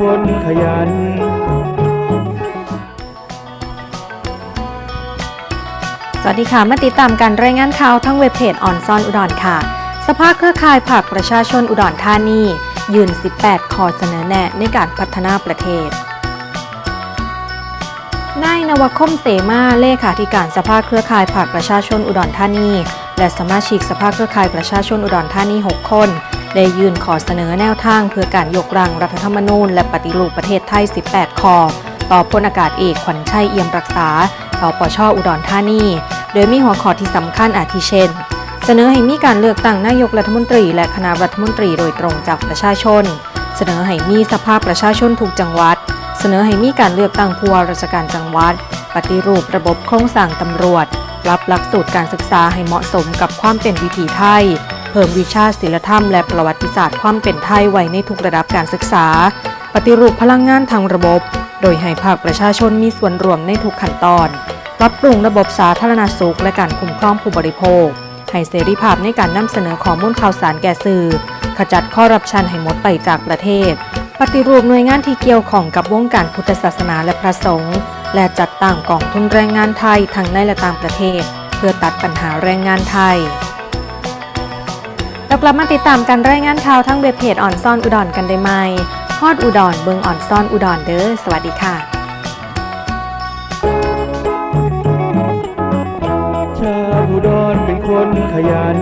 คนขยัน สวัสดีค่ะ มาติดตามการรายงานข่าวทั้งเว็บเพจออนซอนอุดรค่ะ สภาเครือข่ายผักประชาชนอุดรธานียืน 18 ขอเสนอแนะในการพัฒนาประเทศ นายนวคมเสมาเลขาธิการสภาเครือข่ายผักประชาชนอุดรธานี และสมาชิกสภาเครือข่ายประชาชนอุดรธานี 6 คน ได้ยื่นขอเสนอแนวทางเพื่อการยกร่างรัฐธรรมนูญและปฏิรูปประเทศไทย 18 ข้อ ต่อพลอากาศเอกขวัญชัยเอี่ยมรักษาสปชอุดรธานี โดยมีหัวข้อที่สำคัญอาทิเช่น เสนอให้มีการเลือกตั้งนายกรัฐมนตรี และคณะรัฐมนตรีโดยตรงจากประชาชน เสนอให้มีสภาพประชาชนทุกจังหวัด เสนอให้มีการเลือกตั้งผู้ว่าราชการจังหวัด ปฏิรูประบบโครงสร้างตำรวจ รับหลักสูตรการศึกษาให้เหมาะสมกับความเป็นวิถีไทย เพิ่มวิชาศิลธรรมและประวัติศาสตร์ความเป็นไทยไว้ในทุกระดับการศึกษา ปฏิรูปพลังงานทางระบบ โดยให้ภาคประชาชนมีส่วนร่วมในทุกขั้นตอน ปรับปรุงระบบสาธารณสุขและการคุ้มครองผู้บริโภค ให้เสรีภาพในการนำเสนอข้อมูลข่าวสารแก่สื่อ ขจัดข้อรับชันให้หมดไปจากประเทศ ปฏิรูปหน่วยงานที่เกี่ยวข้องกับวงการพุทธศาสนาและพระสงฆ์ และจัดตั้งกองทุนแรงงานไทยทั้งในและต่างประเทศ เพื่อตัดปัญหาแรงงานไทย กลับมาติดตามการรายงานข่าวทั้งเว็บเพจอ่อนซ่อนอุดรกันได้ไหมฮอดอุดรเบิงอ่อนซ่อนอุดรเด้อสวัสดีค่ะชาวอุดรเป็นคนขยัน